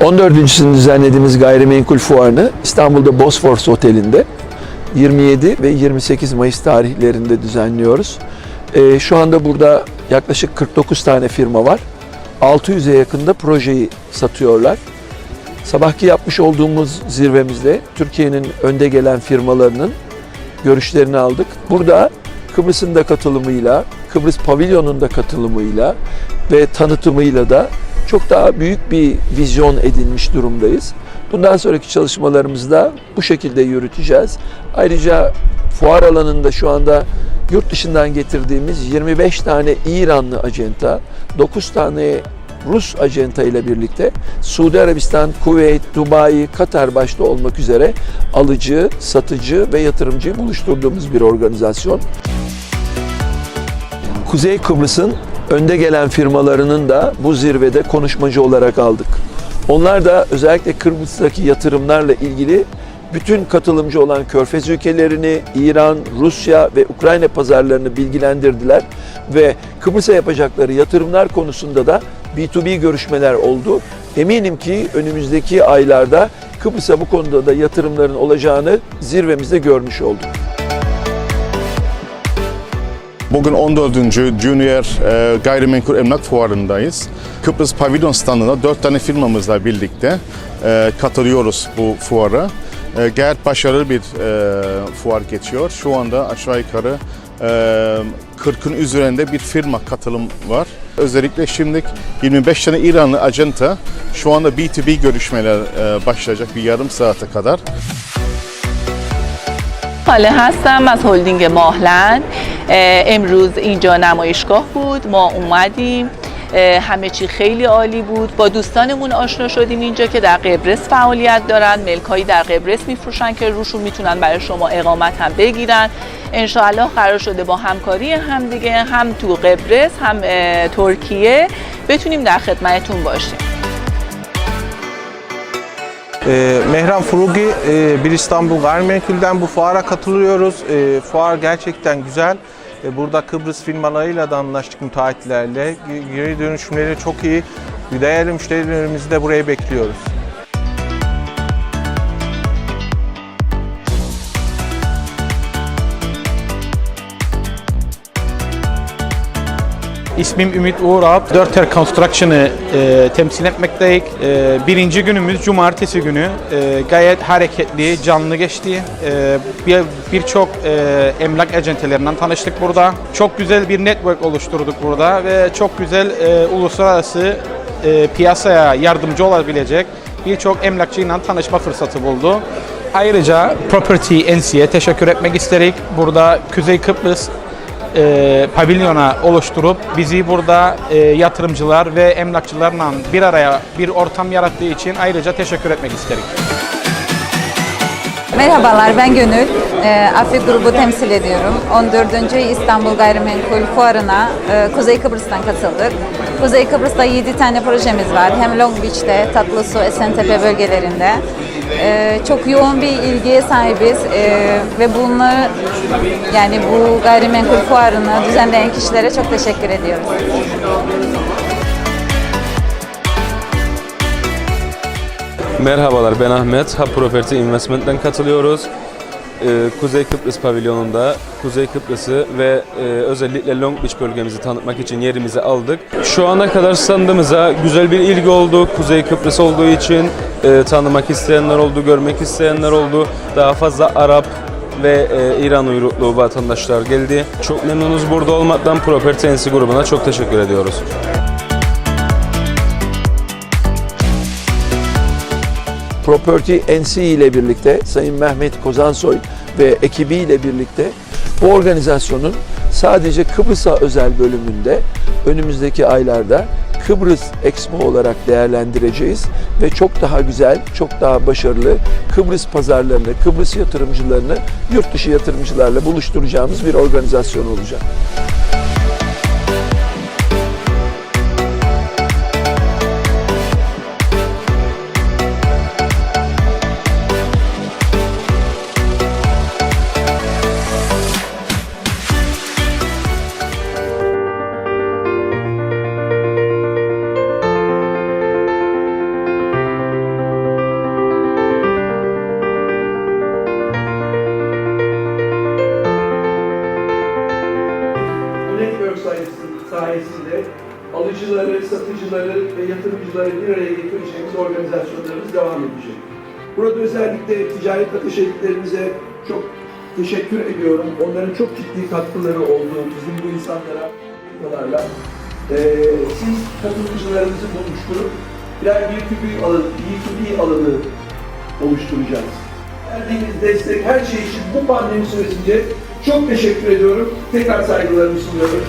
14.sünü düzenlediğimiz gayrimenkul fuarını İstanbul'da Bosphorus Oteli'nde 27 ve 28 Mayıs tarihlerinde düzenliyoruz. Ee, şu anda burada yaklaşık 49 tane firma var. 600'e yakında projeyi satıyorlar. Sabahki yapmış olduğumuz zirvemizde Türkiye'nin önde gelen firmalarının görüşlerini aldık. Burada Kıbrıs'ın da katılımıyla, Kıbrıs Pavilyonu'nun da katılımıyla ve tanıtımıyla da çok daha büyük bir vizyon edinmiş durumdayız. Bundan sonraki çalışmalarımızı da bu şekilde yürüteceğiz. Ayrıca fuar alanında şu anda yurt dışından getirdiğimiz 25 tane İranlı acenta, 9 tane Rus acenta ile birlikte Suudi Arabistan, Kuveyt, Dubai, Katar başta olmak üzere alıcı, satıcı ve yatırımcıyı buluşturduğumuz bir organizasyon. Kuzey Kıbrıs'ın önde gelen firmalarının da bu zirvede konuşmacı olarak aldık. Onlar da özellikle Kıbrıs'taki yatırımlarla ilgili bütün katılımcı olan Körfez ülkelerini, İran, Rusya ve Ukrayna pazarlarını bilgilendirdiler ve Kıbrıs'a yapacakları yatırımlar konusunda da B2B görüşmeler oldu. Eminim ki önümüzdeki aylarda Kıbrıs'a bu konuda da yatırımların olacağını zirvemizde görmüş olduk. Bugün 14. Junior e, Gayrimenkul Emlak Fuarı'ndayız. Kıbrıs Pavilyon standına 4 tane firmamızla birlikte e, katılıyoruz bu fuara. E, gayet başarılı bir e, fuar geçiyor. Şu anda aşağı yukarı e, 40'ın üzerinde bir firma katılım var. Özellikle şimdi 25 tane İranlı acenta şu anda B2B görüşmeler e, başlayacak bir yarım saate kadar. حاله هستم از هلدینگ ماهلند اه، امروز اینجا نمایشگاه بود ما اومدیم همه چی خیلی عالی بود با دوستانمون آشنا شدیم اینجا که در قبرس فعالیت دارن ملکایی در قبرس میفروشن که روشون می‌تونن برای شما اقامت هم بگیرن انشاءالله قرار شده با همکاری همدیگه هم تو قبرس هم ترکیه بتونیم در خدمتتون باشیم Mehran Furugi, bir İstanbul Gayrimenkul'den bu fuara katılıyoruz. Fuar gerçekten güzel. Burada Kıbrıs firmalarıyla da anlaştık müteahhitlerle. Ge- Geri dönüşümleri çok iyi. Değerli müşterilerimizi de buraya bekliyoruz. İsmim Ümit Uğurap. Dörter Construction'ı e, temsil etmekteyiz. E, birinci günümüz cumartesi günü. E, gayet hareketli, canlı geçti. E, bir Birçok e, emlak acentelerinden tanıştık burada. Çok güzel bir network oluşturduk burada ve çok güzel e, uluslararası e, piyasaya yardımcı olabilecek birçok emlakçıyla tanışma fırsatı buldu. Ayrıca Property NC'ye teşekkür etmek isterik. Burada Kuzey Kıbrıs e, pavilyona oluşturup bizi burada e, yatırımcılar ve emlakçılarla bir araya bir ortam yarattığı için ayrıca teşekkür etmek isterim. Merhabalar ben Gönül. E, Afet grubu temsil ediyorum. 14. İstanbul Gayrimenkul Fuarı'na e, Kuzey Kıbrıs'tan katıldık. Kuzey Kıbrıs'ta 7 tane projemiz var. Hem Long Beach'te, Tatlısu, Esentepe bölgelerinde. E, çok yoğun bir ilgiye sahibiz E, ve bunu yani bu gayrimenkul fuarını düzenleyen kişilere çok teşekkür ediyoruz. Merhabalar ben Ahmet. Hub Property Investment'ten katılıyoruz. Ee, Kuzey Kıbrıs pavilyonunda Kuzey Kıbrıs'ı ve e, özellikle Long Beach bölgemizi tanıtmak için yerimizi aldık. Şu ana kadar standımıza güzel bir ilgi oldu. Kuzey Kıbrıs olduğu için e, tanımak isteyenler oldu, görmek isteyenler oldu. Daha fazla Arap ve e, İran uyruklu vatandaşlar geldi. Çok memnunuz burada olmaktan Property NC grubuna çok teşekkür ediyoruz. Property NC ile birlikte Sayın Mehmet Kozansoy ve ekibiyle birlikte bu organizasyonun sadece Kıbrıs'a özel bölümünde önümüzdeki aylarda Kıbrıs Expo olarak değerlendireceğiz ve çok daha güzel, çok daha başarılı Kıbrıs pazarlarını, Kıbrıs yatırımcılarını yurt dışı yatırımcılarla buluşturacağımız bir organizasyon olacak. Bir araya getireceğimiz organizasyonlarımız devam edecek. Burada özellikle ticaret ateşeliklerimize çok teşekkür ediyorum. Onların çok ciddi katkıları oldu bizim bu insanlara, firmalarla. Ee, siz katılımcılarımızı buluşturup birer B2B alanı, B2B alanı oluşturacağız. Verdiğiniz destek her şey için bu pandemi süresince çok teşekkür ediyorum. Tekrar saygılarımı sunuyorum.